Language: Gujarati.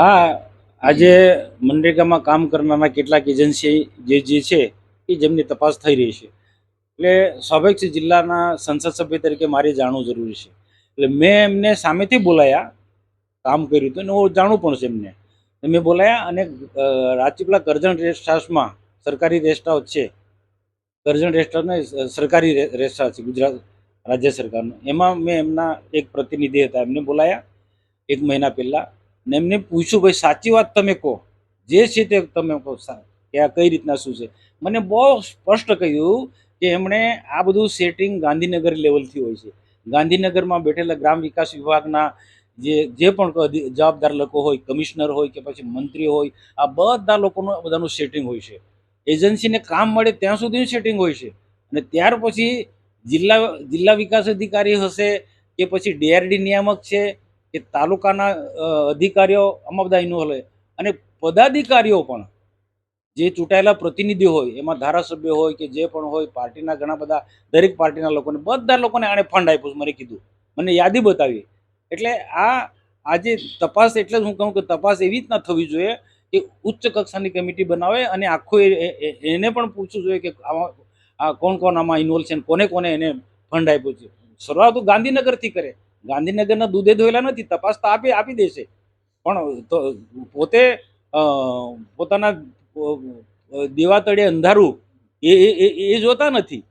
હા આજે મનરેગામાં કામ કરનારા કેટલાક એજન્સી જે જે છે એ જેમની તપાસ થઈ રહી છે. એટલે સ્વાભાવિક જિલ્લાના સંસદ સભ્ય તરીકે મારે જાણવું જરૂરી છે. એટલે મેં એમને સામેથી બોલાયા, કામ કર્યું હતું અને હું જાણું પણ છે એમને. મેં બોલાયા અને રાજપીપળા કરજણ રેસ્ટ હાઉસમાં સરકારી રેસ્ટ હાઉસ છે. કરજણ રેસ્ટ હાઉસ ને સરકારી રેસ્ટ હાઉસ છે, ગુજરાત રાજ્ય સરકારનું. એમાં મેં એમના એક પ્રતિનિધિ હતા, એમને બોલાયા એક મહિના પહેલાં. ને એમને પૂછ્યું, ભાઈ, સાચી વાત તમે કહો. જે છે તે તમે કહો કે આ કઈ રીતના શું છે? મને બહુ સ્પષ્ટ કહ્યું કે એમણે આ બધું સેટિંગ ગાંધીનગર લેવલથી હોય છે. ગાંધીનગરમાં બેઠેલા ગ્રામ વિકાસ વિભાગના જે જે પણ જવાબદાર લોકો હોય, કમિશનર હોય કે પછી મંત્રી હોય, આ બધા લોકોનું બધાનું સેટિંગ હોય છે. એજન્સીને કામ મળે ત્યાં સુધીનું સેટિંગ હોય છે. અને ત્યાર પછી જિલ્લા જિલ્લા વિકાસ અધિકારી હશે કે પછી ડીઆરડી નિયામક છે કે તાલુકાના અધિકારીઓ આમાં બધા હોય અને પદાધિકારીઓ પણ જે ચૂંટાયેલા પ્રતિનિધિઓ હોય, એમાં ધારાસભ્ય હોય કે જે પણ હોય, પાર્ટીના ઘણા બધા, દરેક પાર્ટીના લોકોને, બધા લોકોને આણે ફંડ આપ્યું મને કીધું. મને યાદી બતાવી. એટલે આ આજે તપાસ, એટલે જ હું કહું કે તપાસ એવી રીતના થવી જોઈએ કે ઉચ્ચ કક્ષાની કમિટી બનાવે અને આખું એને પણ પૂછવું જોઈએ કે આમાં, આ કોણ કોણ આમાં ઇન્વોલ્વ છે કોને કોને એને ફંડ આપ્યું છે. શરૂઆત ગાંધીનગરથી કરે. ગાંધીનગરના દૂધે ધોયેલા નથી, તપાસ તો આપી આપી દેશે. પણ પોતે પોતાના દેવા તળે અંધારું એ એ જોતા નથી.